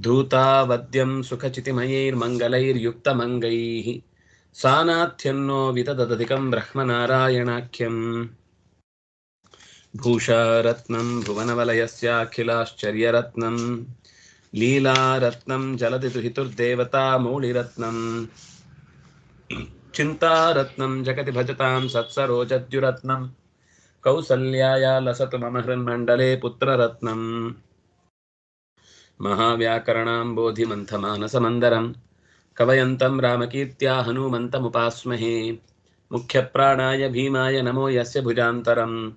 धूतावद्यं सुखचितिमयैर्मङ्गलैर्युक्तमङ्गैः सानाथ्यन्नो वितदधिकं ब्रह्मनारायणाख्यम्। भूषारत्नं भुवनवलयस्याखिलाश्चर्यरत्नं लीलारत्नं मौलिरत्नम् चिन्तारत्नं जगति भजतां सत्सरोजद्युरत्नं कौसल्याया लसतु मम हृन्मण्डले पुत्ररत्नम् महाव्याकरणाम्बोधिमन्थमानसमन्दरं कवयन्तं रामकीर्त्या हनूमन्तमुपास्महे। मुख्यप्राणाय भीमाय नमो यस्य भुजान्तरं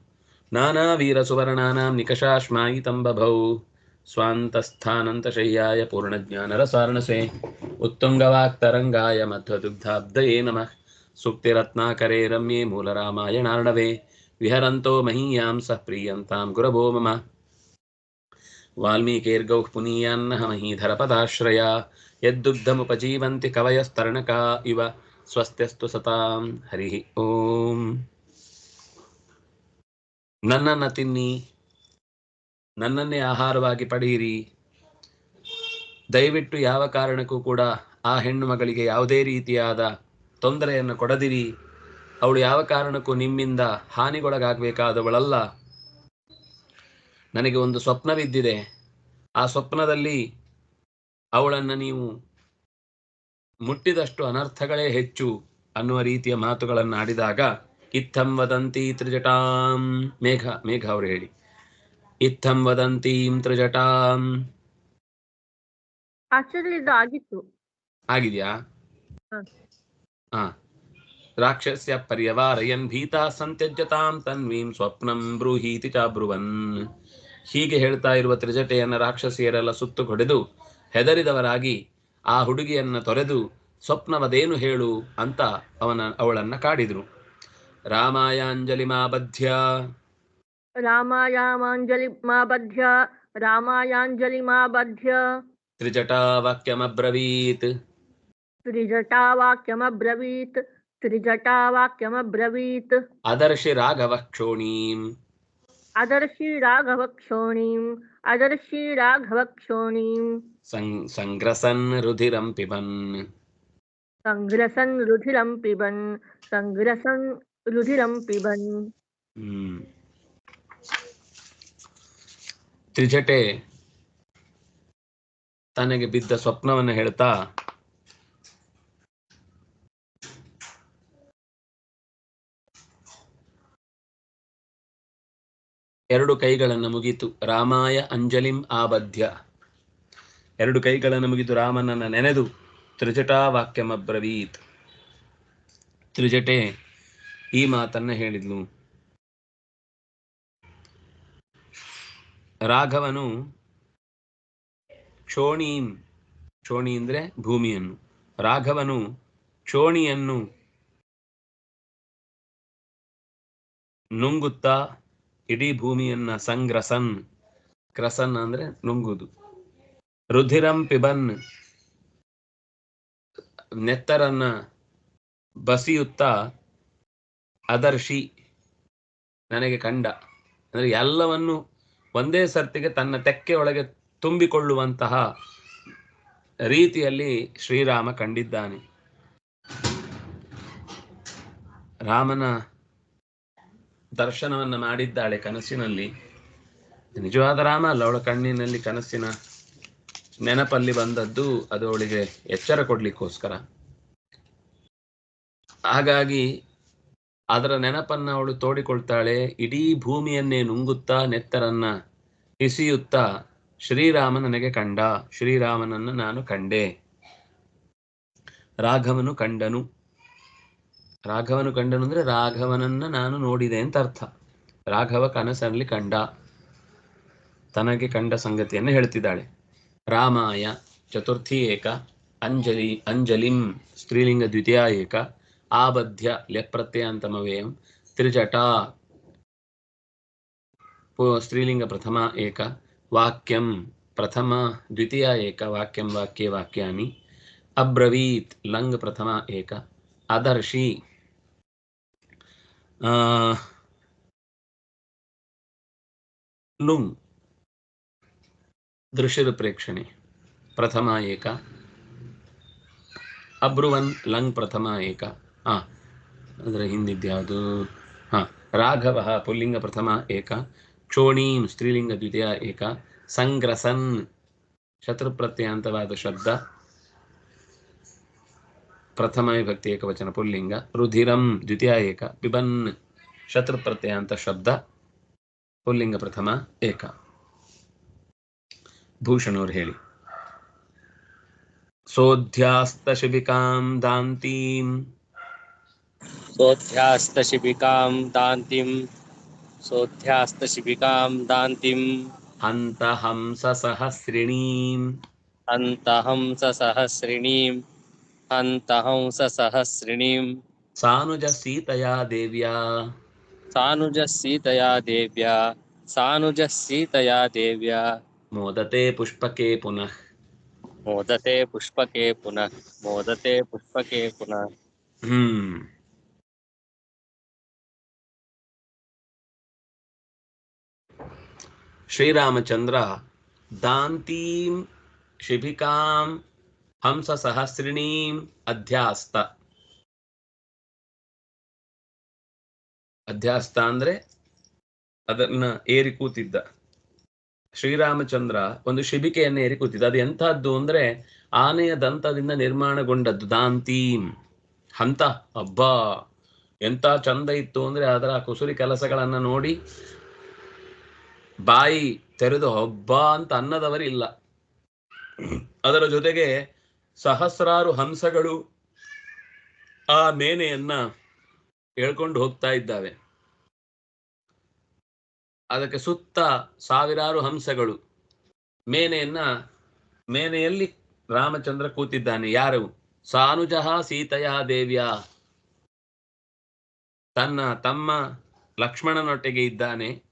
नानावीरसुवर्णानां निकषाश्मायितं बभौ। स्वान्तस्थानन्तशय्याय पूर्णज्ञानरसार्णसे। उत्तुङ्गवाक्तरङ्गाय मध्वदुग्धाब्दये नमः। सूक्तिरत्नाकरे रम्ये मूलरामायणार्णवे। विहरन्तो महीयां सः प्रीयन्तां गुरवो मम। ವಾಲ್ಮೀಕೈರ್ಗೌ ಪುನೀಯಾನ್ನ ಮಹೀಧರಪದಾಶ್ರಯ ಯದ್ದುಗ್ಧಮುಪಜೀವಂತಿ ಕವಯಸ್ತರಣಕ ಇವ ಸ್ವಸ್ತ್ಯಸ್ತು ಸತಾಂ. ಹರಿ ಓಂ. ನನ್ನನ್ನು ತಿನ್ನಿ, ನನ್ನನ್ನೇ ಆಹಾರವಾಗಿ ಪಡೆಯಿರಿ. ದಯವಿಟ್ಟು ಯಾವ ಕಾರಣಕ್ಕೂ ಕೂಡ ಆ ಹೆಣ್ಣು ಮಗಳಿಗೆ ಯಾವುದೇ ರೀತಿಯಾದ ತೊಂದರೆಯನ್ನು ಕೊಡದಿರಿ. ಅವಳು ಯಾವ ಕಾರಣಕ್ಕೂ ನಿಮ್ಮಿಂದ ಹಾನಿಗೊಳಗಾಗಬೇಕಾದವಳಲ್ಲ. ನನಗೆ ಒಂದು ಸ್ವಪ್ನವಿದ್ದಿದೆ. ಆ ಸ್ವಪ್ನದಲ್ಲಿ ಅವಳನ್ನು ನೀವು ಮುಟ್ಟಿದಷ್ಟು ಅನರ್ಥಗಳೇ ಹೆಚ್ಚು ಅನ್ನುವ ರೀತಿಯ ಮಾತುಗಳನ್ನು ಆಡಿದಾಗ ಇತ್ತಂ ವದಂತಿ ತ್ರಿಜಟಾಂ ಮೇಘ ಮೇಘ ಅವರು ಹೇಳಿ. ಇತ್ತಂ ವದಂತೀಂ ತ್ರಿಜಟಾಂ. ಆಗಿತ್ತು. ಆಗಿದೆಯಾ? ಹ. ಹಾ. ರಾಕ್ಷಸ್ಯ ಪರ್ಯವಾರಯನ್ ಭೀತಾ ಸಂತ್ಯಜತಾಂ ತನ್ವೀಂ ಸ್ವಪ್ನಂ ಬ್ರೂಹೀತಿ ಚಾಬ್ರುವನ್ ಹೀಗೆ ಹೇಳ್ತಾ ಇರುವ ತ್ರಿಜಟೆಯನ್ನ ರಾಕ್ಷಸಿಯರೆಲ್ಲ ಸುತ್ತು ಹೊಡೆದು ಹೆದರಿದವರಾಗಿ ಆ ಹುಡುಗಿಯನ್ನ ತೊರೆದು ಸ್ವಪ್ನವದೇನು ಹೇಳು ಅಂತ ಅವನ ಅವಳನ್ನ ಕಾಡಿದ್ರು. ರಾಮಾಯಾಂಜಲಿ ಮಾಬಧ್ಯ ರಾಮಾಯಾಮಾಂಜಲಿ ಮಾಬಧ್ಯ ರಾಮಾಯಾಂಜಲಿ ಮಾಬಧ್ಯ ತ್ರಿಜಟಾ ವಾಕ್ಯಮಬ್ರವೀತ್ ತ್ರಿಜಟಾವಾಕ್ಯಮಬ್ರವೀತ್. ತ್ರಿಜಟಾವಾಕ್ಯಮಬ್ರವೀತ್. ಅದರ್ಶಿ ರಾಘವ ಕ್ಷೋಣೀಂ. ಅದರ್ಶಿ ರಾಘವ ಕ್ಷೋಣೀಂ ಅದರ್ಶಿ ರಾಘವ ಕ್ಷೋಣೀಂ ಸಂ- ಸಂಗ್ರಸನ್ ರುಧಿರಂ ಪಿಬನ್ ಸಂಗ್ರಸನ್ ರುಧಿರಂ ಪಿಬನ್ ಸಂಗ್ರಸನ್ ರುಧಿರಂ ಪಿಬನ್ ಹ್ಮ್. ತ್ರಿಜಟೆ ತನಗೆ ಬಿದ್ದ ಸ್ವಪ್ನವನ್ನು ಹೇಳ್ತಾ ಎರಡು ಕೈಗಳನ್ನು ಮುಗಿತು. ರಾಮಾಯ ಅಂಜಲಿಂ ಆಬಧ್ಯ. ಎರಡು ಕೈಗಳನ್ನು ಮುಗಿದು ರಾಮನನ್ನ ನೆನೆದು ತ್ರಿಜಟಾ ವಾಕ್ಯಮಬ್ರವೀತ್ ತ್ರಿಜಟೆ ಈ ಮಾತನ್ನ ಹೇಳಿದ್ಲು. ರಾಘವನು ಕ್ಷೋಣೀನ್ ಕ್ಷೋಣಿ ಅಂದ್ರೆ ಭೂಮಿಯನ್ನು. ರಾಘವನು ಕ್ಷೋಣಿಯನ್ನು ನುಂಗುತ್ತಾ ಇಡೀ ಭೂಮಿಯನ್ನ ಸಂಗ್ರಸನ್. ಕ್ರಸನ್ ಅಂದ್ರೆ ನುಂಗುದು. ರುಧಿರಂ ಪಿಬನ್. ನೆತ್ತರನ್ನ ಬಸಿಯುತ್ತಾ ಅದರ್ಶಿ. ನನಗೆ ಕಂಡ. ಅಂದ್ರೆ ಎಲ್ಲವನ್ನು ಒಂದೇ ಸರ್ತಿಗೆ ತನ್ನ ತೆಕ್ಕೆ ಒಳಗೆ ತುಂಬಿಕೊಳ್ಳುವಂತಹ ರೀತಿಯಲ್ಲಿ ಶ್ರೀರಾಮ ಕಂಡಿದ್ದಾನೆ. ರಾಮನ ದರ್ಶನವನ್ನ ಮಾಡಿದ್ದಾಳೆ ಕನಸಿನಲ್ಲಿ. ನಿಜವಾದ ರಾಮ, ಅಲ್ಲ ಅವಳ ಕಣ್ಣಿನಲ್ಲಿ ಕನಸಿನ ನೆನಪಲ್ಲಿ ಬಂದದ್ದು ಅದು ಅವಳಿಗೆ ಎಚ್ಚರ ಕೊಡ್ಲಿಕ್ಕೋಸ್ಕರ. ಹಾಗಾಗಿ ಅದರ ನೆನಪನ್ನ ಅವಳು ತೋಡಿಕೊಳ್ತಾಳೆ, ಇಡೀ ಭೂಮಿಯನ್ನೇ ನುಂಗುತ್ತಾ ನೆತ್ತರನ್ನ ಹಿಸಿಯುತ್ತಾ, ಶ್ರೀರಾಮ ನನಗೆ ಕಂಡ, ಶ್ರೀರಾಮನನ್ನು ನಾನು ಕಂಡೆ, ರಾಘವನು ಕಂಡನು. ರಾಘವನು ಕಂಡನು ಅಂದರೆ ರಾಘವನನ್ನ ನಾನು ನೋಡಿದೆ ಅಂತ ಅರ್ಥ. ರಾಘವ ಕನಸಲ್ಲಿ ಕಂಡ, ತನಗೆ ಕಂಡ ಸಂಗತಿಯನ್ನು ಹೇಳ್ತಿದ್ದಾಳೆ. ರಾಮಾಯ ಚತುರ್ಥಿ ಏಕ ಅಂಜಲಿ, ಅಂಜಲಿಂ, ಸ್ತ್ರೀಲಿಂಗ ದ್ವಿತೀಯ ಏಕ ಆಬಧ್ಯ ಲೆಪ್ರತ್ಯಂತಮವೇಯಂ ತ್ರಿಜಟಾ ಸ್ತ್ರೀಲಿಂಗ ಪ್ರಥಮ ಏಕ, ವಾಕ್ಯಂ ಪ್ರಥಮ ದ್ವಿತೀಯ ಏಕ ವಾಕ್ಯಂ ವಾಕ್ಯ ವಾಕ್ಯಾನಿ, ಅಬ್ರವೀತ್ ಲಂಗ್ ಪ್ರಥಮ ಏಕ ಅದರ್ಶಿ ಆ, ಲುಂಗ್ ದೃಶ್ಯದ ಪ್ರೇಕ್ಷಣೆ ಪ್ರಥಮ ಏಕ. ಅಬ್ರುವನ್ ಲಂಗ್ ಪ್ರಥಮ ಏಕ. ಆ ಅದರ ಹಿಂದಿದ್ಯಾವುದು. ಹಾ ರಾಘವ ಪುಲ್ಲಿಂಗ ಪ್ರಥಮ ಏಕ. ಕ್ಷೋಣೀಂ ಸ್ತ್ರೀಲಿಂಗ ದ್ವಿತೀಯ ಏಕ. ಸಂಗ್ರಸನ್ ಶತ್ರುಪ್ರತ್ಯಯಾಂತವಾದ ಶಬ್ದ. ಪ್ರಥಮ ವಿಭಕ್ತಿ ಏಕವಚನ ಪುಲ್ಲಿಂಗ ರುಧಿರಂ ದ್ವಿತೀಯ ಏಕ ಪಿಬನ್ ಶತ್ರುಪ್ರತ್ಯಯಾಂತ ಶಬ್ದ ಪುಲ್ಲಿಂಗ ಪ್ರಥಮ ಏಕ ಭೂಷಣವ್ರು ಹೇಳಿ ಸೋಧ್ಯಾಸ್ತಶಿಬಿಕಾಂ ದಾಂತೀಂ सोऽध्यास्तशिबिकां दान्तिं सोऽध्यास्तशिबिकां दान्तिं हन्तहंससहस्रिणीं हन्तहंससहस्रिणीं अन्तहंससहस्रिणीम् सानुजसीतया देव्या। सानुजसीतया देव्या। देव्या। मोदते पुष्पके पुनः। मोदते पुष्पके पुनः। मोदते पुष्पके पुनः। हम्म। ಹಂಸ ಸಹಸ್ರಿಣೀಂ ಅಧ್ಯಾಸ್ತ. ಅಧ್ಯಾಸ್ತ ಅಂದ್ರೆ ಅದನ್ನ ಏರಿ ಕೂತಿದ್ದ. ಶ್ರೀರಾಮಚಂದ್ರ ಒಂದು ಶಿಬಿಕೆಯನ್ನು ಏರಿ ಕೂತಿದ್ದ. ಅದು ಎಂತಹದ್ದು ಅಂದ್ರೆ ಆನೆಯ ದಂತದಿಂದ ನಿರ್ಮಾಣಗೊಂಡದ್ದು. ದಾಂತೀಂ. ಹಂತ. ಅಬ್ಬಾ. ಎಂತ ಚಂದ ಇತ್ತು ಅಂದ್ರೆ ಅದರ ಕುಸುರಿ ಕೆಲಸಗಳನ್ನ ನೋಡಿ ಬಾಯಿ ತೆರೆದು ಹಬ್ಬ ಅಂತ ಅನ್ನದವರಿಲ್ಲ. ಅದರ ಜೊತೆಗೆ ಸಹಸ್ರಾರು ಹಂಸಗಳು ಆ ಮೇನೆಯನ್ನ ಹೇಳ್ಕೊಂಡು ಹೋಗ್ತಾ ಇದ್ದಾವೆ. ಅದಕ್ಕೆ ಸುತ್ತ ಸಾವಿರಾರು ಹಂಸಗಳು. ಮೇನೆಯನ್ನ, ಮೇನೆಯಲ್ಲಿ ರಾಮಚಂದ್ರ ಕೂತಿದ್ದಾನೆ. ಯಾರು? ಸಾನುಜಃ ಸೀತೆಯ ದೇವಿಯ. ತನ್ನ ತಮ್ಮ ಲಕ್ಷ್ಮಣನೊಟ್ಟಿಗೆ ಇದ್ದಾನೆ.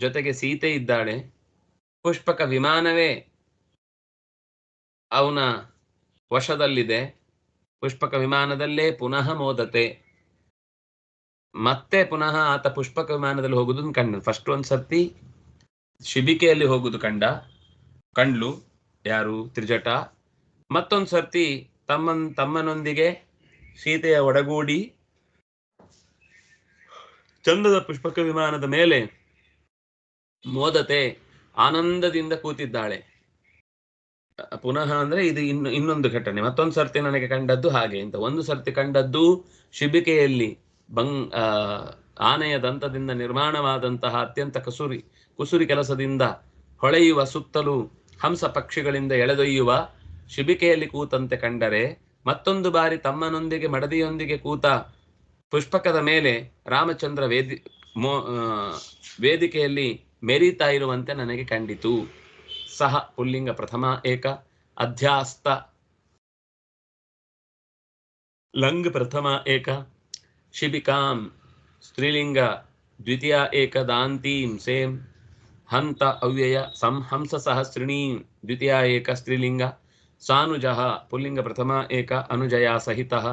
ಜೊತೆಗೆ ಸೀತೆ ಇದ್ದಾಳೆ. ಪುಷ್ಪಕ ವಿಮಾನವೇ. ಅವನ ವಶದಲ್ಲಿದೆ. ಪುಷ್ಪಕ ವಿಮಾನದಲ್ಲೇ ಪುನಃ ಮೋದತೆ. ಮತ್ತೆ ಪುನಃ ಆತ ಪುಷ್ಪಕ ವಿಮಾನದಲ್ಲಿ ಹೋಗುದು ಕಂಡ. ಫಸ್ಟ್ ಒಂದ್ ಸರ್ತಿ ಶಿಬಿಕೆಯಲ್ಲಿ ಹೋಗುದು ಕಂಡ. ಕಂಡ್ಲು ಯಾರು? ತ್ರಿಜಟ. ಮತ್ತೊಂದು ಸರ್ತಿ ತಮ್ಮನ್, ತಮ್ಮನೊಂದಿಗೆ ಸೀತೆಯ ಒಡಗೂಡಿ ಚಂದದ ಪುಷ್ಪಕ ವಿಮಾನದ ಮೇಲೆ ಮೋದತೆ ಆನಂದದಿಂದ ಕೂತಿದ್ದಾಳೆ. ಪುನಃ ಅಂದ್ರೆ ಇದು ಇನ್ನು, ಇನ್ನೊಂದು ಘಟನೆ. ಮತ್ತೊಂದು ಸರ್ತಿ ನನಗೆ ಕಂಡದ್ದು ಹಾಗೆ. ಅಂತ ಒಂದು ಸರ್ತಿ ಕಂಡದ್ದು ಶಿಬಿಕೆಯಲ್ಲಿ ಬಂಗ್ ಆನೆಯ ದಂತದಿಂದ ನಿರ್ಮಾಣವಾದಂತಹ ಅತ್ಯಂತ ಕಸುರಿ, ಕುಸುರಿ ಕೆಲಸದಿಂದ ಹೊಳೆಯುವ ಸುತ್ತಲೂ ಹಂಸ ಪಕ್ಷಿಗಳಿಂದ ಎಳೆದೊಯ್ಯುವ ಶಿಬಿಕೆಯಲ್ಲಿ ಕೂತಂತೆ ಕಂಡರೆ ಮತ್ತೊಂದು ಬಾರಿ ತಮ್ಮನೊಂದಿಗೆ, ಮಡದಿಯೊಂದಿಗೆ ಕೂತ ಪುಷ್ಪಕದ ಮೇಲೆ ರಾಮಚಂದ್ರ ವೇದಿ, ಮೋ ವೇದಿಕೆಯಲ್ಲಿ ಮೆರೀತಾ ಇರುವಂತೆ ನನಗೆ ಕಂಡಿತು. ಸಹ ಪುಲ್ಲಿಂಗ ಪ್ರಥಮ ಏಕ ಅಧ್ಯಾಸ್ತ ಲಂಗ್ ಪ್ರಥಮ ಏಕ ಶಿಬಿಕಾಂ ಸ್ತ್ರೀಲಿಂಗ ದ್ವಿತೀಯ ಏಕ ದಾಂತೀಂ ಸೇಮ್ ಹಂತ ಅವ್ಯಯ ಸಂಹಂಸ ಸಹಸ್ರಿಣೀ ದ್ವಿತೀಯ ಏಕ ಸ್ತ್ರೀಲಿಂಗ ಸಾನುಜಃ ಪುಲ್ಲಿಂಗ ಪ್ರಥಮ ಏಕ ಅನುಜಯ ಸಹಿತಃ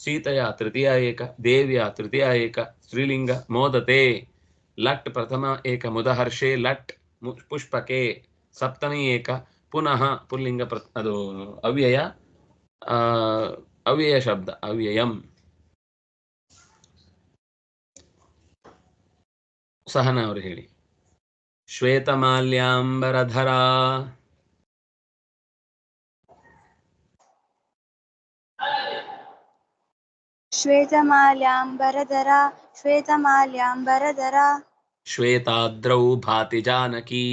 ಸೀತೆಯ ತೃತೀಯ ಏಕ ದೇವ್ಯ ತೃತೀಯ ಏಕ ಸ್ತ್ರೀಲಿಂಗ ಮೋದತೆ ಲಟ್ ಪ್ರಥಮ ಏಕ ಮುದಹರ್ಷೆ ಲಟ್ ಮು- ಪುಷ್ಪಕೆ ಸಪ್ತಮಿ ಏಕ ಪುನಃ ಪುಲ್ಲಿಂಗ ಪ್ರ ಅದು ಅವ್ಯಯ ಆ, ಅವ್ಯಯ ಶಬ್ದ ಅವ್ಯಯಂ ಸಹನ ಅವರು ಹೇಳಿ ಶ್ವೇತಮಾಲ್ಯಾಂಬರಧರ श्वेतमाल्याम्बरधरा श्वेतमाल्याम्बरधरा ಶ್ವೇತಾದ್ರೌ ಭಾತಿ ಜಾನಕಿ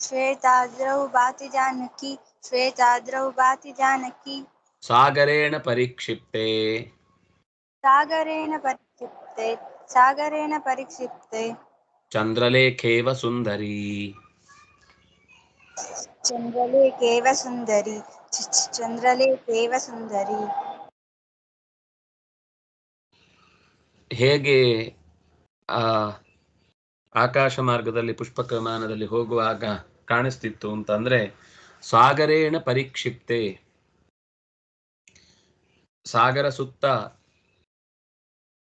श्वेताद्रौ भाति जानकी श्वेताद्रौ भाति जानकी ಸಾಗರೇಣ ಪರಿಕ್ಷಿಪ್ತೆ सागरेण परिक्षिप्ते सागरेण परिक्षिप्ते ಚಂದ್ರಲೇಖೇವ ಸುಂದರಿ चन्द्रलेखेव सुन्दरी च- च- चन्द्रलेखेव सुन्दरी ಹೇಗೆ ಆ ಆಕಾಶ ಮಾರ್ಗದಲ್ಲಿ ಪುಷ್ಪಕ ವಿಮಾನದಲ್ಲಿ ಹೋಗುವಾಗ ಕಾಣಿಸ್ತಿತ್ತು ಅಂತಂದ್ರೆ ಸಾಗರೇಣ ಪರೀಕ್ಷಿಪ್ತೆ. ಸಾಗರ ಸುತ್ತ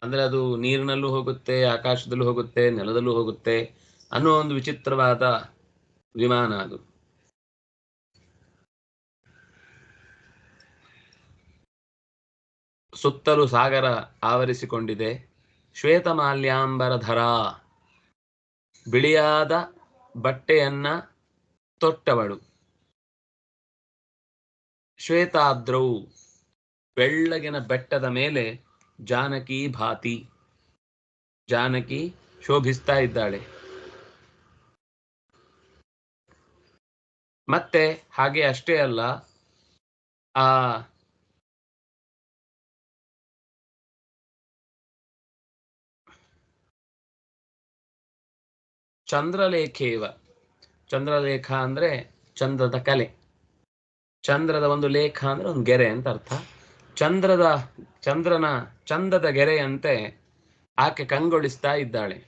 ಅಂದ್ರೆ ಅದು ನೀರಿನಲ್ಲೂ ಹೋಗುತ್ತೆ, ಆಕಾಶದಲ್ಲೂ ಹೋಗುತ್ತೆ, ನೆಲದಲ್ಲೂ ಹೋಗುತ್ತೆ ಅನ್ನೋ ಒಂದು ವಿಚಿತ್ರವಾದ ವಿಮಾನ ಅದು. ಸುತ್ತಲೂ ಸಾಗರ ಆವರಿಸಿಕೊಂಡಿದೆ. ಶ್ವೇತ ಮಾಲ್ಯಾಂಬರ ಧರ ಬಿಳಿಯಾದ ಬಟ್ಟೆಯನ್ನ ತೊಟ್ಟವಳು. ಶ್ವೇತಾದ್ರವು ಬೆಳ್ಳಗಿನ ಬೆಟ್ಟದ ಮೇಲೆ ಜಾನಕಿ ಭಾತಿ. ಜಾನಕಿ ಶೋಭಿಸ್ತಾ ಇದ್ದಾಳೆ. ಮತ್ತೆ ಹಾಗೆ ಅಷ್ಟೇ ಅಲ್ಲ, ಆ ಚಂದ್ರಲೇಖೇವ. ಚಂದ್ರಲೇಖ ಅಂದ್ರೆ ಚಂದ್ರದ ಕಲೆ. ಚಂದ್ರದ ಒಂದು ಲೇಖ ಅಂದ್ರೆ ಒಂದು ಗೆರೆ ಅಂತ ಅರ್ಥ. ಚಂದ್ರದ, ಚಂದ್ರನ ಚಂದದ ಗೆರೆಯಂತೆ ಆಕೆ ಕಂಗೊಳಿಸ್ತಾ ಇದ್ದಾಳೆ.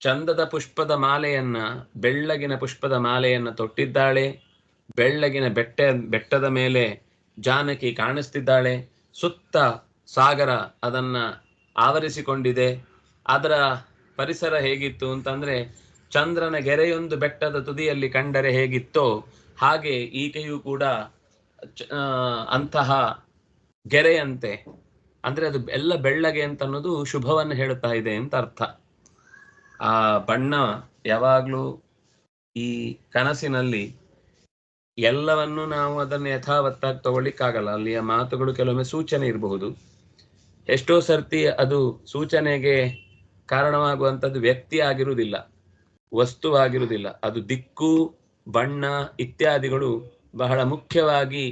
ಚಂದದ ಪುಷ್ಪದ ಮಾಲೆಯನ್ನ, ಬೆಳ್ಳಗಿನ ಪುಷ್ಪದ ಮಾಲೆಯನ್ನ ತೊಟ್ಟಿದ್ದಾಳೆ. ಬೆಳ್ಳಗಿನ ಬೆಟ್ಟ, ಬೆಟ್ಟದ ಮೇಲೆ ಜಾನಕಿ ಕಾಣಿಸ್ತಿದ್ದಾಳೆ. ಸುತ್ತ ಸಾಗರ ಅದನ್ನ ಆವರಿಸಿಕೊಂಡಿದೆ. ಅದರ ಪರಿಸರ ಹೇಗಿತ್ತು ಅಂತಂದ್ರೆ ಚಂದ್ರನ ಗೆರೆಯೊಂದು ಬೆಟ್ಟದ ತುದಿಯಲ್ಲಿ ಕಂಡರೆ ಹೇಗಿತ್ತೋ ಹಾಗೆ ಈಕೆಯೂ ಕೂಡ ಅಂತಹ ಗೆರೆಯಂತೆ. ಅಂದ್ರೆ ಅದು ಎಲ್ಲ ಬೆಳ್ಳಗೆ ಅಂತ ಅನ್ನೋದು ಶುಭವನ್ನು ಹೇಳುತ್ತಾ ಇದೆ ಅಂತ ಅರ್ಥ. ಆ ಬಣ್ಣ ಯಾವಾಗ್ಲೂ ಈ ಕನಸಿನಲ್ಲಿ ಎಲ್ಲವನ್ನು ನಾವು ಅದನ್ನ ಯಥಾವತ್ತಾಗಿ ತಗೊಳ್ಳಿಕ್ಕಾಗಲ್ಲ. ಅಲ್ಲಿಯ ಮಾತುಗಳು ಕೆಲವೊಮ್ಮೆ ಸೂಚನೆ ಇರಬಹುದು. ಎಷ್ಟೋ ಸರ್ತಿ ಅದು ಸೂಚನೆಗೆ ಕಾರಣವಾಗುವಂಥದ್ದು ವ್ಯಕ್ತಿ ಆಗಿರುವುದಿಲ್ಲ, ವಸ್ತುವಾಗಿರುವುದಿಲ್ಲ. ಅದು ದಿಕ್ಕು, ಬಣ್ಣ ಇತ್ಯಾದಿಗಳು ಬಹಳ ಮುಖ್ಯವಾಗಿ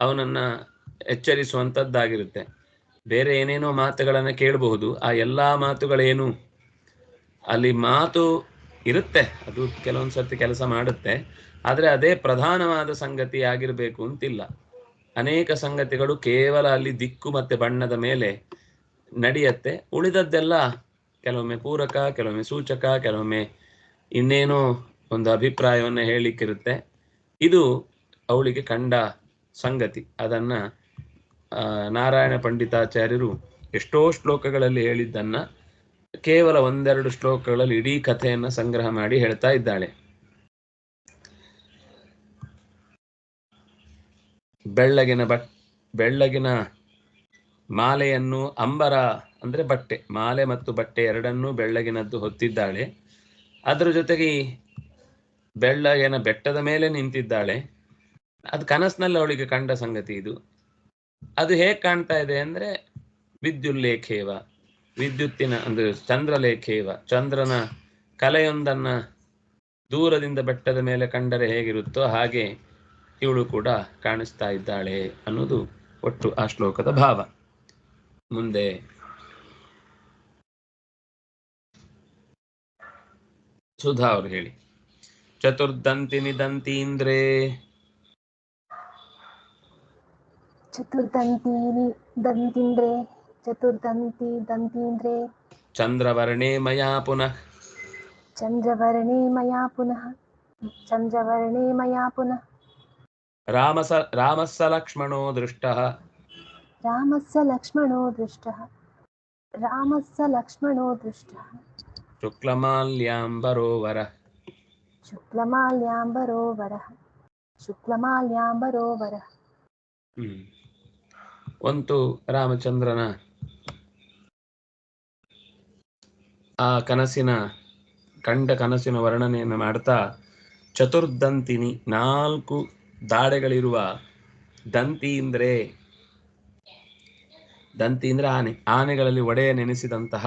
ಅವನನ್ನ ಎಚ್ಚರಿಸುವಂಥದ್ದಾಗಿರುತ್ತೆ. ಬೇರೆ ಏನೇನೋ ಮಾತುಗಳನ್ನು ಕೇಳಬಹುದು, ಆ ಎಲ್ಲ ಮಾತುಗಳೇನು ಅಲ್ಲಿ ಮಾತು ಇರುತ್ತೆ, ಅದು ಕೆಲವೊಂದು ಸರ್ತಿ ಕೆಲಸ ಮಾಡುತ್ತೆ. ಆದರೆ ಅದೇ ಪ್ರಧಾನವಾದ ಸಂಗತಿ ಆಗಿರಬೇಕು ಅಂತಿಲ್ಲ. ಅನೇಕ ಸಂಗತಿಗಳು ಕೇವಲ ಅಲ್ಲಿ ದಿಕ್ಕು ಮತ್ತೆ ಬಣ್ಣದ ಮೇಲೆ ನಡೆಯತ್ತೆ. ಉಳಿದದ್ದೆಲ್ಲ ಕೆಲವೊಮ್ಮೆ ಪೂರಕ ಕೆಲವೊಮ್ಮೆ ಸೂಚಕ ಕೆಲವೊಮ್ಮೆ ಇನ್ನೇನೋ ಒಂದು ಅಭಿಪ್ರಾಯವನ್ನು ಹೇಳಲಿಕ್ಕಿರುತ್ತೆ ಇದು ಅವಳಿಗೆ ಕಂಡ ಸಂಗತಿ ಅದನ್ನ ನಾರಾಯಣ ಪಂಡಿತಾಚಾರ್ಯರು ಎಷ್ಟೋ ಶ್ಲೋಕಗಳಲ್ಲಿ ಹೇಳಿದ್ದನ್ನ ಕೇವಲ ಒಂದೆರಡು ಶ್ಲೋಕಗಳಲ್ಲಿ ಇಡೀ ಕಥೆಯನ್ನ ಸಂಗ್ರಹ ಮಾಡಿ ಹೇಳ್ತಾ ಇದ್ದಾಳೆ ಬೆಳ್ಳಗಿನ ಬಟ್ ಬೆಳ್ಳಗಿನ ಮಾಲೆಯನ್ನು ಅಂಬರ ಅಂದ್ರೆ ಬಟ್ಟೆ, ಮಾಲೆ ಮತ್ತು ಬಟ್ಟೆ ಎರಡನ್ನೂ ಬೆಳ್ಳಗಿನದ್ದು ಹೊತ್ತಿದ್ದಾಳೆ. ಅದರ ಜೊತೆಗೆ ಬೆಳ್ಳಗಿನ ಬೆಟ್ಟದ ಮೇಲೆ ನಿಂತಿದ್ದಾಳೆ. ಅದು ಕನಸಿನಲ್ಲಿ ಅವಳಿಗೆ ಕಂಡ ಸಂಗತಿ ಇದು. ಅದು ಹೇಗ್ ಕಾಣ್ತಾ ಇದೆ ಅಂದ್ರೆ ವಿದ್ಯುಲ್ಲೇಖೇವ, ವಿದ್ಯುತ್ತಿನ ಅಂದ್ರೆ ಚಂದ್ರಲೇಖೇವ, ಚಂದ್ರನ ಕಲೆಯೊಂದನ್ನ ದೂರದಿಂದ ಬೆಟ್ಟದ ಮೇಲೆ ಕಂಡರೆ ಹೇಗಿರುತ್ತೋ ಹಾಗೆ ಇವಳು ಕೂಡ ಕಾಣಿಸ್ತಾ ಇದ್ದಾಳೆ ಅನ್ನೋದು ಒಟ್ಟು ಆ ಶ್ಲೋಕದ ಭಾವ. ಮುಂದೆ ಸುಧಾ ಅವರು ಹೇಳಿ. ಚತುರ್ದಂತಿ ನಿದಂತೀಂದ್ರೇ ಚತುರ್ದಂತೀನಿ ದಂತೀಂದ್ರೆ ಚತುರ್ದಂತಿ ದಂತೀಂದ್ರೆ ಚಂದ್ರವರ್ಣೇ ಮಯಾ ಪುನಃ. ಚಂದ್ರವರ್ಣೇ ಮಯಾ ಪುನಃ ಚಂದ್ರವರ್ಣೇ ಮಯಾ ಪುನಃ. ರಾಮಸ ರಾಮಸ್ಸ ಲಕ್ಷ್ಮಣೋ ದೃಷ್ಟಃ. ರಾಮಸ್ಸ ಲಕ್ಷ್ಮಣೋ ದೃಷ್ಟಃ ರಾಮಸ್ಸ ಲಕ್ಷ್ಮಣೋ ದೃಷ್ಟಃ. ಶುಕ್ಲಮಾಲ್ಯಾಂಬರೋ ವರ ಶುಕ್ಲಮಾಲ್ಯಾಂಬರೋವರ. ಶುಕ್ಲಮಾಲ್ಯಾಂಬರೋ ವರಃ ಹ್ಮ್. ಒಂದು ರಾಮಚಂದ್ರನ ಆ ಕನಸಿನ ಕಂಡ ಕನಸಿನ ವರ್ಣನೆಯನ್ನು ಮಾಡ್ತಾ ಚತುರ್ದಂತಿನಿ ನಾಲ್ಕು ದಾಡೆಗಳಿರುವ ದಂತಿ ಅಂದ್ರೆ ದಂತಿ ಅಂದ್ರೆ ಆನೆ. ಆನೆಗಳಲ್ಲಿ ಒಡೆಯ ನೆನೆಸಿದಂತಹ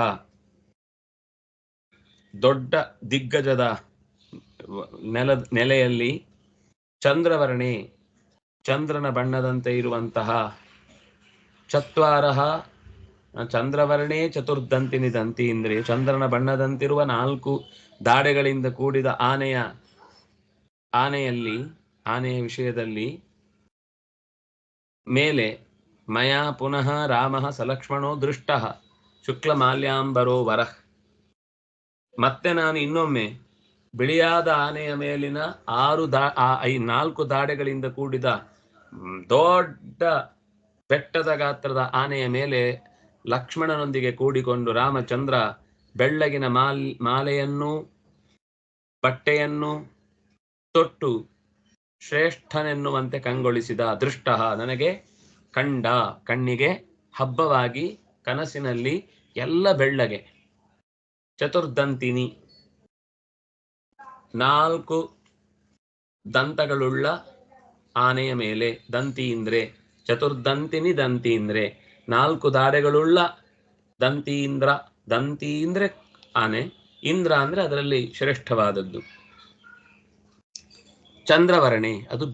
ದೊಡ್ಡ ದಿಗ್ಗಜದ ನೆಲ, ನೆಲೆಯಲ್ಲಿ ಚಂದ್ರವರ್ಣೆ ಚಂದ್ರನ ಬಣ್ಣದಂತೆ ಇರುವಂತಹ ಚತ್ವಾರಹ, ಚಂದ್ರವರ್ಣೇ ಚತುರ್ದಂತಿನಿ ದಂತಿ ಅಂದ್ರೆ ಚಂದ್ರನ ಬಣ್ಣದಂತಿರುವ ನಾಲ್ಕು ದಾಡೆಗಳಿಂದ ಕೂಡಿದ ಆನೆಯ, ಆನೆಯಲ್ಲಿ, ಆನೆಯ ವಿಷಯದಲ್ಲಿ ಮೇಲೆ ಮಯಾ ಪುನಃ ರಾಮ ಸಲಕ್ಷ್ಮಣೋ ದೃಷ್ಟ ಶುಕ್ಲ ಮಾಲ್ಯಾಂಬರೋ ವರಃ. ಮತ್ತೆ ನಾನು ಇನ್ನೊಮ್ಮೆ ಬಿಳಿಯಾದ ಆನೆಯ ಮೇಲಿನ ಆರು ದಾ ಐ ನಾಲ್ಕು ದಾಡೆಗಳಿಂದ ಕೂಡಿದ ದೊಡ್ಡ ಬೆಟ್ಟದ ಗಾತ್ರದ ಆನೆಯ ಮೇಲೆ ಲಕ್ಷ್ಮಣನೊಂದಿಗೆ ಕೂಡಿಕೊಂಡು ರಾಮಚಂದ್ರ ಬೆಳ್ಳಗಿನ ಮಾಲ್, ಮಾಲೆಯನ್ನು, ಬಟ್ಟೆಯನ್ನು ತೊಟ್ಟು ಶ್ರೇಷ್ಠನೆನ್ನುವಂತೆ ಕಂಗೊಳಿಸಿದ ದೃಷ್ಟ ನನಗೆ ಕಂಡ ಕಣ್ಣಿಗೆ ಹಬ್ಬವಾಗಿ ಕನಸಿನಲ್ಲಿ ಎಲ್ಲ ಬೆಳ್ಳಗೆ. ಚತುರ್ದಂತಿನಿ. ನಾಲ್ಕು ದಂತಗಳುಳ್ಳ ಆನೆಯ ಮೇಲೆ ದಂತೀಂದ್ರೆ ಚತುರ್ದಂತಿನಿ ದಂತೀಂದ್ರೆ ನಾಲ್ಕು ದಾರೆಗಳುಳ್ಳ ದಂತಿ ಇಂದ್ರ, ದಂತಿ ಇಂದ್ರೆ ಆನೆ, ಇಂದ್ರ ಅಂದ್ರೆ ಅದರಲ್ಲಿ ಶ್ರೇಷ್ಠವಾದದ್ದು. ಚಂದ್ರವರ್ಣೆ, ಅದು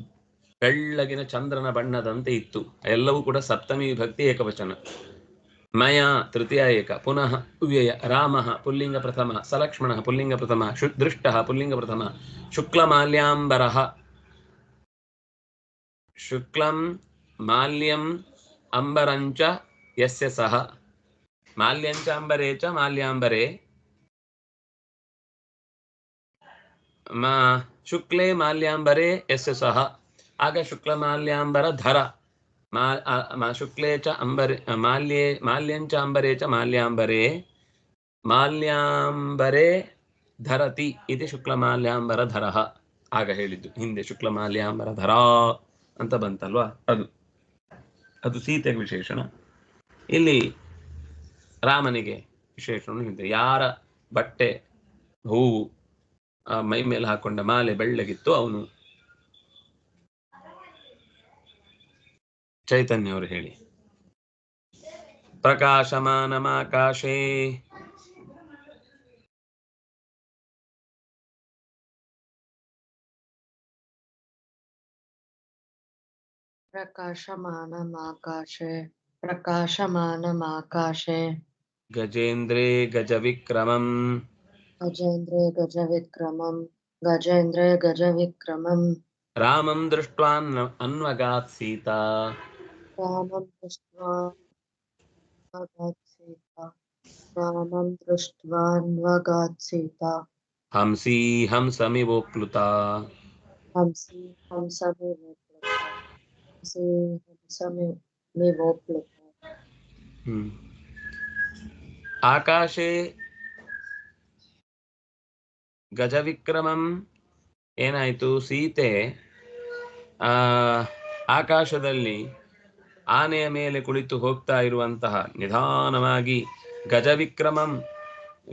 ಬೆಳ್ಳಗಿನ ಚಂದ್ರನ ಬಣ್ಣದಂತೆ ಇತ್ತು. ಎಲ್ಲವೂ ಕೂಡ ಸಪ್ತಮಿ ವಿಭಕ್ತಿ ಏಕವಚನ. ಮಯ ತೃತೀಯ ಏಕ. ಪುನಃ ಅವ್ಯಯ ರಾಮ ಪುಲ್ಲಿಂಗ ಪ್ರಥಮ. ಸಲಕ್ಷ್ಮಣ ಪುಲ್ಲಿಂಗ ಪ್ರಥಮ. ಶು ದೃಷ್ಟ ಪುಲ್ಲಿಂಗ ಪ್ರಥಮ. ಶುಕ್ಲಮಾಲ್ಯಾಂಬರ. ಶುಕ್ಲಂ, ಮಾಲ್ಯಂ, ಅಂಬರಂಚ, ಯಸ್ಯ ಸಹ. ಮಾಲ್ಯಂಚ ಅಂಬರೇ ಚ ಮಾಲ್ಯಾಂಬರೇ. ಮಾ, ಶುಕ್ಲೇ ಮಾಲ್ಯಾಂಬರೇ, ಯಸ್ಯ ಸಹ. ಆಗ ಶುಕ್ಲಮಾಲ್ಯಾಂಬರ ಧರ. ಮ- ಶುಕ್ಲೇ ಚ ಅಂಬರೆ ಮಾಲ್ಯೇ, ಮಾಲ್ಯಂಚ ಅಂಬರೇ ಚ ಮಾಲ್ಯಾಂಬರೇ ಮಾಲ್ಯಾಂಬರೇ ಧರತಿ ಇದೆ ಶುಕ್ಲ ಮಾಲ್ಯಾಂಬರ ಧರಃ ಆಗ ಹೇಳಿದ್ದು, ಹಿಂದೆ ಶುಕ್ಲಮಾಲ್ಯಾಂಬರ ಧರ ಅಂತ ಬಂತಲ್ವಾ? ಅದು ಅದು ಸೀತೆಗೆ ವಿಶೇಷಣ. ಇಲ್ಲಿ ರಾಮನಿಗೆ ವಿಶೇಷಣ ಹಿಂದೆ ಯಾರ ಬಟ್ಟೆ, ಹೂವು ಮೈ ಮೇಲೆ ಹಾಕೊಂಡ ಮಾಲೆ ಬೆಳ್ಳಗಿತ್ತು, ಅವನು ಚೈತನ್ಯ ಅವರು ಹೇಳಿ ಪ್ರಕಾಶಮಾನಮಾಕಾಶೇ प्रकाशमानमाकाशे प्रकाशमानमाकाशे ಗಜೇಂದ್ರೇ ಗಜವಿಕ್ರಮಂ गजेन्द्रे गजविक्रमं गजेन्द्रे गजविक्रमं ರಾಮಂ ದೃಷ್ಟ್ವಾನ್ ಅನ್ವಗಾತ್ ಸೀತಾ रामं दृष्ट्वा वगात् सीता रामं दृष्ट्वान्वगात् सीता ಹಂಸೀ ಹಂಸಮಿವೋಪ್ಲುತಾ हंसि हंसमिवोप्लुता हंसि हंसमिवोप्लुता ಹ್ಮ್. ಆಕಾಶೆ ಗಜವಿಕ್ರಮಂ ಏನಾಯ್ತು ಸೀತೆ ಆ ಆಕಾಶದಲ್ಲಿ ಆನೆಯ ಮೇಲೆ ಕುಳಿತು ಹೋಗ್ತಾ ಇರುವಂತಹ ನಿಧಾನವಾಗಿ ಗಜವಿಕ್ರಮಂ,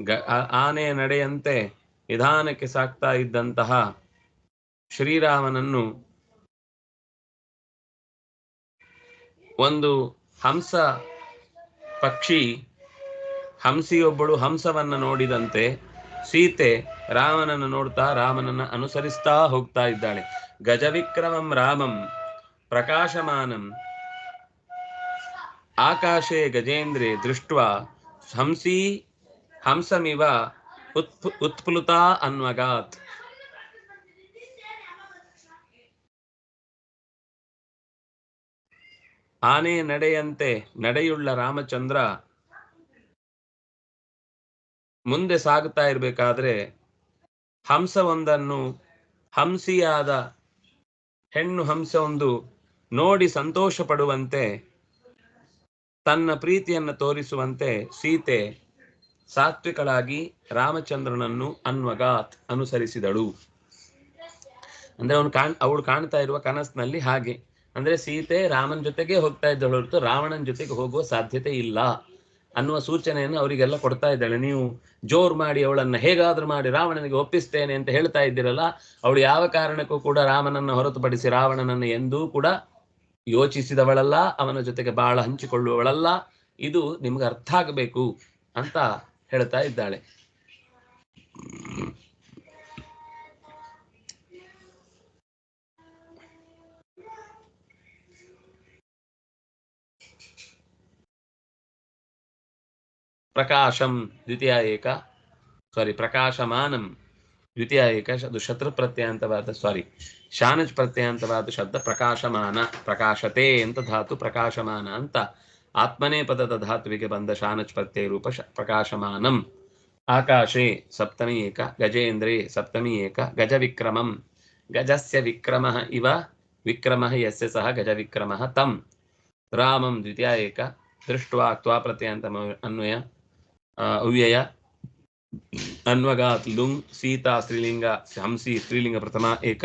ಗ ಆನೆಯ ನಡೆಯಂತೆ ನಿಧಾನಕ್ಕೆ ಸಾಗ್ತಾ ಇದ್ದಂತಹ ಶ್ರೀರಾಮನನ್ನು ಒಂದು ಹಂಸ ಪಕ್ಷಿ, ಹಂಸಿಯೊಬ್ಬಳು ಹಂಸವನ್ನ ನೋಡಿದಂತೆ ಸೀತೆ ರಾಮನನ್ನು ನೋಡ್ತಾ ರಾಮನನ್ನ ಅನುಸರಿಸ್ತಾ ಹೋಗ್ತಾ ಇದ್ದಾಳೆ. ಗಜವಿಕ್ರಮಂ ರಾಮಂ, ಪ್ರಕಾಶಮಾನಂ ಆಕಾಶೆ ಗಜೇಂದ್ರೆ ದೃಷ್ಟ ಹಂಸಿ ಹಂಸಮಿವ ಉತ್ಪ್ ಉತ್ಪ್ಲುತಾ ಅನ್ವಗಾತ್. ಆನೆ ನಡೆಯಂತೆ ನಡೆಯುಳ್ಳ ರಾಮಚಂದ್ರ ಮುಂದೆ ಸಾಗುತ್ತಾ ಇರಬೇಕಾದ್ರೆ ಹಂಸವೊಂದನ್ನು ಹಂಸಿಯಾದ ಹೆಣ್ಣು ಹಂಸವೊಂದು ನೋಡಿ ಸಂತೋಷ ಪಡುವಂತೆ ತನ್ನ ಪ್ರೀತಿಯನ್ನು ತೋರಿಸುವಂತೆ ಸೀತೆ ಸಾತ್ವಿಕಳಾಗಿ ರಾಮಚಂದ್ರನನ್ನು ಅನ್ವಗಾತ್ ಅನುಸರಿಸಿದಳು. ಅಂದ್ರೆ ಅವನು ಕಾಣ್, ಅವಳು ಕಾಣ್ತಾ ಇರುವ ಕನಸಿನಲ್ಲಿ ಹಾಗೆ. ಅಂದ್ರೆ ಸೀತೆ ರಾಮನ ಜೊತೆಗೆ ಹೋಗ್ತಾ ಇದ್ದಳು ಹೊರತು ರಾವಣನ ಜೊತೆಗೆ ಹೋಗುವ ಸಾಧ್ಯತೆ ಇಲ್ಲ. ಅನ್ನುವ ಸೂಚನೆಯನ್ನು ಅವರಿಗೆಲ್ಲ ಕೊಡ್ತಾ ಇದ್ದಾಳೆ. ನೀವು ಜೋರ್ ಮಾಡಿ ಅವಳನ್ನ ಹೇಗಾದ್ರೂ ಮಾಡಿ ರಾವಣನಿಗೆ ಒಪ್ಪಿಸ್ತೇನೆ ಅಂತ ಹೇಳ್ತಾ ಇದ್ದೀರಲ್ಲ, ಅವಳು ಯಾವ ಕಾರಣಕ್ಕೂ ಕೂಡ ರಾಮನನ್ನ ಹೊರತುಪಡಿಸಿ ರಾವಣನನ್ನು ಎಂದೂ ಕೂಡ ಯೋಚಿಸಿದವಳಲ್ಲ, ಅವನ ಜೊತೆಗೆ ಬಹಳ ಹಂಚಿಕೊಳ್ಳುವವಳಲ್ಲ, ಇದು ನಿಮ್ಗೆ ಅರ್ಥ ಆಗಬೇಕು ಅಂತ ಹೇಳ್ತಾ ಇದ್ದಾಳೆ. ಪ್ರಕಾಶಂ ದ್ವಿತೀಯ ಏಕ ಸಾರಿ ಪ್ರಕಾಶಮಾನಂ ದ್ವಿತೀಯ ಏಕ, ಅದು ಶತ್ರು ಪ್ರತ್ಯಯ ಅಂತ ಬರ್ತದೆ ಸಾರಿ ಶಾನಜ್ ಪ್ರತ್ಯಂತವಾದ ಶಬ್ದ ಪ್ರಕಾಶಮಾನ, ಪ್ರಕಾಶತೆ ಅಂತ ಧಾತು ಪ್ರಕಾಶಮಾನ ಅಂತ ಆತ್ಮನೇ ಪದದ ಧಾತುವಿಗೆ ಬಂದ ಶಾನಜ್ ಪ್ರತ್ಯಯ ರೂಪ ಶ- ಪ್ರಕಾಶಮಾನಂ. ಆಕಾಶೆ ಸಪ್ತಮಿ ಏಕ, ಗಜೇಂದ್ರೇ ಸಪ್ತಮಿ ಏಕ ಗಜ ವಿಕ್ರಮಂ ಗಜಸ್ಯ ವಿಕ್ರಮ ಇವ, ವಿಕ್ರಮ ಯಸ್ಯ ಸಹ ಗಜ ವಿಕ್ರಮ ತಂ. ರಾಮಂ ದ್ವಿತೀಯ ಏಕ ದೃಷ್ಟ್ವಾ ಕ್ವಾ ಪ್ರತ್ಯಂತ ಅನ್ವಯ ಅವ್ಯಯ. ಅನ್ವಗಾತ್ ಲುಂಗ್, ಸೀತಾ, ಸ್ತ್ರೀಲಿಂಗ ಹಂಸಿ ಸ್ತ್ರೀಲಿಂಗ ಪ್ರಥಮ ಏಕ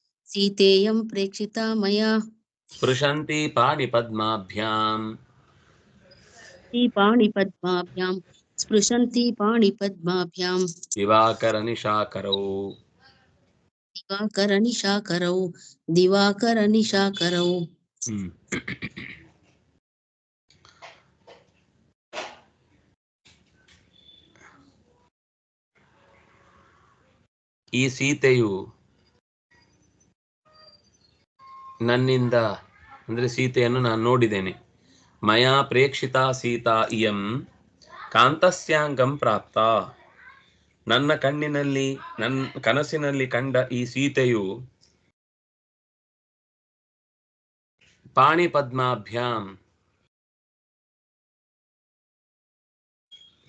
सीतेयं प्रेक्षिता मया स्पृशन्ति पाणिपद्माभ्याम् ती पाणिपद्माभ्यां स्पृशन्ति पाणिपद्माभ्यां दिवाकरनिशाकरौ दिवाकरनिशाकरौ दिवाकरनिशाकरौ ಹ್ಮ್. ಈ ಸೀತೆಯು ನನ್ನಿಂದ, ಅಂದ್ರೆ ಸೀತೆಯನ್ನು ನಾನು ನೋಡಿದ್ದೇನೆ. ಮಯಾ ಪ್ರೇಕ್ಷಿತಾ ಸೀತಾ ಇಯಂ, ಕಾಂತಸ್ಯಾಂಗಂ ಪ್ರಾಪ್ತ. ನನ್ನ ಕಣ್ಣಿನಲ್ಲಿ ನನ್ನ ಕನಸಿನಲ್ಲಿ ಕಂಡ ಈ ಸೀತೆಯು ಪಾಣಿಪದ್ಮಾಭ್ಯಾಂ.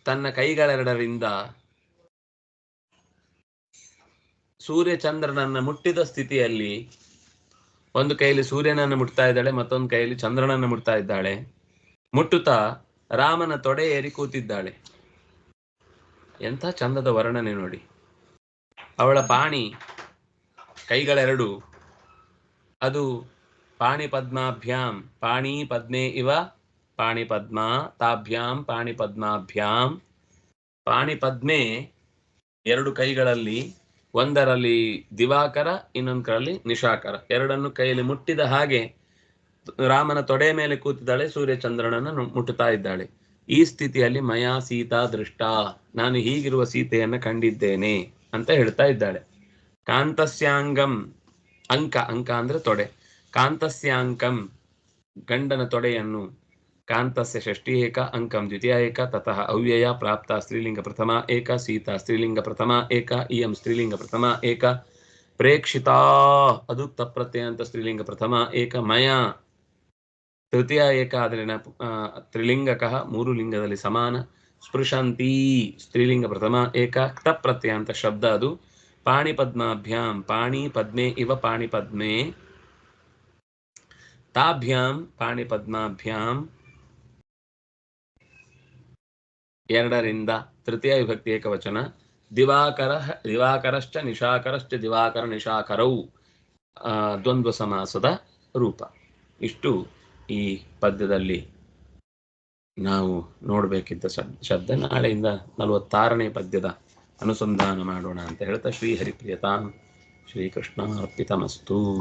ತನ್ನ ಕೈಗಳೆರಡರಿಂದ ಸೂರ್ಯಚಂದ್ರನನ್ನ ಮುಟ್ಟಿದ ಸ್ಥಿತಿಯಲ್ಲಿ ಒಂದು ಕೈಯಲ್ಲಿ ಸೂರ್ಯನನ್ನು ಮುಟ್ತಾ ಇದ್ದಾಳೆ, ಮತ್ತೊಂದು ಕೈಯಲ್ಲಿ ಚಂದ್ರನನ್ನು ಮುಟ್ತಾ ಇದ್ದಾಳೆ. ಮುಟ್ಟುತ್ತಾ ರಾಮನ ತೊಡೆ ಏರಿ ಕೂತಿದ್ದಾಳೆ. ಎಂಥ ಚಂದದ ವರ್ಣನೆ ನೋಡಿ. ಅವಳ ಪಾಣಿ ಕೈಗಳೆರಡು. ಅದು ಪಾಣಿ ಪದ್ಮಾಭ್ಯಾಂ, ಪಾಣಿ ಪದ್ಮೆ ಇವ, ಪಾಣಿ ಪದ್ಮ ತಾಭ್ಯಾಂ, ಪಾಣಿ ಪದ್ಮಾಭ್ಯಾಂ. ಪಾಣಿ ಪದ್ಮೆ ಎರಡು ಕೈಗಳಲ್ಲಿ ಒಂದರಲ್ಲಿ ದಿವಾಕರ ಇನ್ನೊಂದರಲ್ಲಿ ನಿಶಾಕರ. ಎರಡನ್ನು ಕೈಯಲ್ಲಿ ಮುಟ್ಟಿದ ಹಾಗೆ ರಾಮನ ತೊಡೆ ಮೇಲೆ ಕೂತಿದ್ದಾಳೆ ಸೂರ್ಯಚಂದ್ರನನ್ನು ಮುಟ್ಟುತ್ತಾ ಇದ್ದಾಳೆ. ಈ ಸ್ಥಿತಿಯಲ್ಲಿ ಮಯಾ ಸೀತಾ ದೃಷ್ಟ, ನಾನು ಹೀಗಿರುವ ಸೀತೆಯನ್ನು ಕಂಡಿದ್ದೇನೆ ಅಂತ ಹೇಳ್ತಾ ಇದ್ದಾಳೆ. ಕಾಂತಸ್ಯಾಂಗಂ, ಅಂಕ ಅಂಕ ಅಂದ್ರೆ ತೊಡೆ. ಕಾಂತಸ್ಯಾಂಕಂ ಗಂಡನ ತೊಡೆಯನ್ನು ಕಾಂತಸ್ಯ ಷಷ್ಠಿ ಏಕ ಅಂಕಂ ದ್ವಿತೀಯ ಏಕ ತತಃ ಅವ್ಯಯ ಪ್ರಾಪ್ತ ಸ್ತ್ರೀಲಿಂಗ ಪ್ರಥಮ ಏಕ ಸೀತಾ ಸ್ತ್ರೀಲಿಂಗ ಪ್ರಥಮ ಏಕ ಇಯಂ ಸ್ತ್ರೀಲಿಂಗ ಪ್ರಥಮ ಏಕ ಪ್ರೇಕ್ಷಿತ ಅದು ತಪ್ರತ್ಯಯ ಅಂತ ಸ್ತ್ರೀಲಿಂಗ ಪ್ರಥಮ ಏಕ ಮಯ ತೃತೀಯ ಏಕ ಆದರೆ ತ್ರಿಲಿಂಗಕ ಮೂರು ಲಿಂಗದಲ್ಲಿ ಸಮಾನ ಸ್ಪೃಶಂತಿ ಸ್ತ್ರೀಲಿಂಗ ಪ್ರಥಮ ಏಕ ತಪ್ರತ್ಯಯ ಅಂತ ಶಬ್ದ ಅದು ಪಾಣಿ ಪದ್ಮಾಭ್ಯಾಂ ಪಾಣಿ ಪದ್ಮೆ ಇವ ಪಾಣಿ ಪದ್ಮೆ ತಾಭ್ಯಾಂ ಪಾಣಿ ಪದ್ಮಾಭ್ಯಾಂ ಎರಡರಿಂದ ತೃತೀಯ ವಿಭಕ್ತಿ ಏಕವಚನ. ದಿವಾಕರ ದಿವಾಕರಶ್ಚ ನಿಶಾಕರಶ್ಚ ದಿವಾಕರ ನಿಶಾಕರವು ದ್ವಂದ್ವ ಸಮಾಸದ ರೂಪ. ಇಷ್ಟು ಈ ಪದ್ಯದಲ್ಲಿ ನಾವು ನೋಡಬೇಕಿದ್ದ ಶಬ್- ಶಬ್ದ. ನಾಳೆಯಿಂದ ನಲವತ್ತಾರನೇ ಪದ್ಯದ ಅನುಸಂಧಾನ ಮಾಡೋಣ ಅಂತ ಹೇಳ್ತಾ ಶ್ರೀ ಹರಿಪ್ರಿಯತಾಂ. ಶ್ರೀಕೃಷ್ಣ ಅರ್ಪಿತಮಸ್ತು